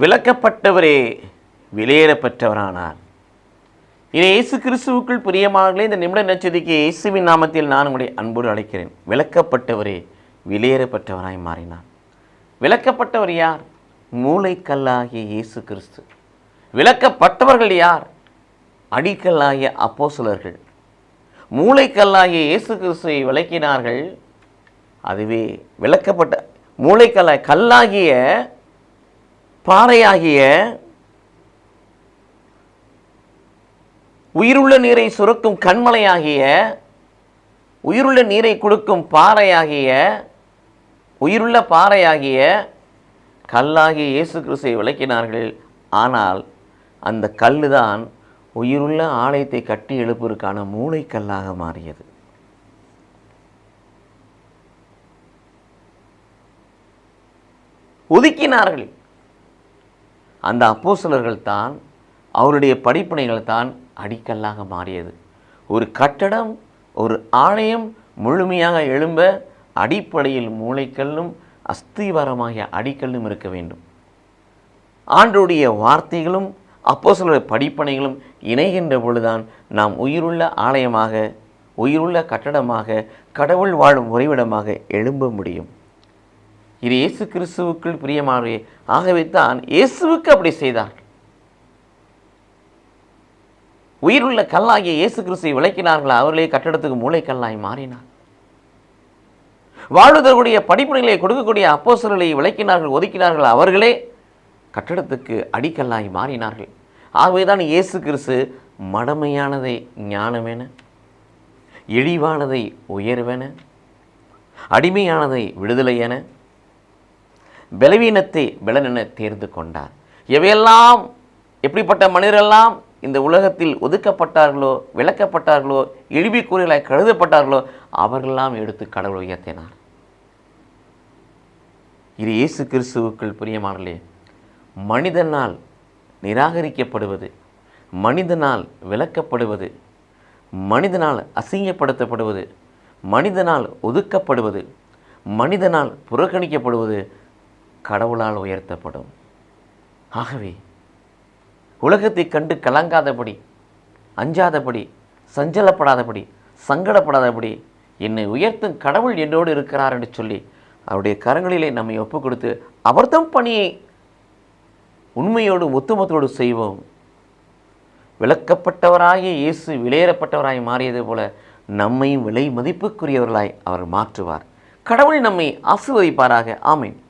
விளக்கப்பட்டவரே வெளியேறப்பெற்றவரானார் இனி இயேசு கிறிஸ்துவுக்குள் பிரியமானவர்களே இந்த நிமிட நச்சதிக்கு இயேசுவின் நாமத்தில் நான் உங்களுடைய அன்போடு அழைக்கிறேன். விளக்கப்பட்டவரே வெளியேறப்பட்டவராய் மாறினார். விளக்கப்பட்டவர் யார்? மூளைக்கல்லாகிய இயேசு கிறிஸ்து. விளக்கப்பட்டவர்கள் யார்? அடிக்கல்லாகிய அப்போசுலர்கள் மூளைக்கல்லாகிய இயேசு கிறிஸ்துவை விளக்கினார்கள். அதுவே விளக்கப்பட்ட மூளைக்கல்லாய் கல்லாகிய பாறையாகிய உயிருள்ள நீரை சுரக்கும் கண்மலையாகிய உயிருள்ள நீரை கொடுக்கும் பாறையாகிய உயிருள்ள பாறையாகிய கல்லாகிய இயேசு கிறிஸ்துவை விளக்கினார்கள். ஆனால் அந்த கல்லுதான் உயிருள்ள ஆலயத்தை கட்டி எழுப்புவதற்கான மூளைக்கல்லாக மாறியது. ஒதுக்கினார்கள். அந்த அப்போசலர்கள் தான் அவருடைய படிப்பினைகள் தான் அடிக்கல்லாக மாறியது. ஒரு கட்டடம் ஒரு ஆலயம் முழுமையாக எழும்ப அடிப்படையில் மூளைக்கல்லும் அஸ்திவாரமாகிய அடிக்கல்லும் இருக்க வேண்டும். ஆண்டுடைய வார்த்தைகளும் அப்போஸ்தலருடைய படிப்பனைகளும் இணைகின்ற பொழுதுதான் நாம் உயிருள்ள ஆலயமாக உயிருள்ள கட்டடமாக கடவுள் வாழும் உறைவிடமாக எழும்ப முடியும். இது இயேசு கிறிஸ்துவுக்குள் பிரியமானவே ஆகவே தான் இயேசுவுக்கு அப்படி செய்தார். உயிருள்ள கல்லாகிய இயேசு கிறிஸ்துவை விளக்கினார்கள்? அவர்களே கட்டடத்துக்கு மூளைக்கல்லாய் மாறினார். வாழ்வதற்குரிய படிப்புகளை கொடுக்கக்கூடிய அப்போசர்களை விளக்கினார்கள் ஒதுக்கினார்கள். அவர்களே கட்டடத்துக்கு அடிக்கல்லாய் மாறினார்கள். ஆகவே தான் இயேசு கிறிஸ்து மடமையானதை ஞானமென இழிவானதை உயர்வென அடிமையானதை விடுதலை என பலவீனத்தை பலனென தேர்ந்து கொண்டார். எவையெல்லாம் எப்படிப்பட்ட மனிதரெல்லாம் இந்த உலகத்தில் ஒதுக்கப்பட்டார்களோ விளக்கப்பட்டார்களோ இழிவுக்கூறியலாய் கருதப்பட்டார்களோ அவர்களெல்லாம் எடுத்து கடவுள் உயர்த்தினார். இது இயேசு கிறிஸ்துவுக்குள் பிரியமானலே மனிதனால் நிராகரிக்கப்படுவது மனிதனால் விளக்கப்படுவது மனிதனால் அசிங்கப்படுத்தப்படுவது மனிதனால் ஒதுக்கப்படுவது மனிதனால் புறக்கணிக்கப்படுவது கடவுளால் உயர்த்தப்படும். ஆகவே உலகத்தை கண்டு கலங்காதபடி அஞ்சாதபடி சஞ்சலப்படாதபடி சங்கடப்படாதபடி என்னை உயர்த்தும் கடவுள் என்னோடு இருக்கிறார் என்று சொல்லி அவருடைய கரங்களிலே நம்மை ஒப்பு கொடுத்து அவர்தம் பணியை உண்மையோடு ஒத்துமத்தோடு செய்வோம். விளக்கப்பட்டவராகிய இயேசு விலையேறப்பட்டவராய் மாறியது போல நம்மையும் விலை மதிப்புக்குரியவர்களாய் அவர் மாற்றுவார். கடவுள் நம்மை ஆசிர்வதிப்பாராக. ஆமீன்.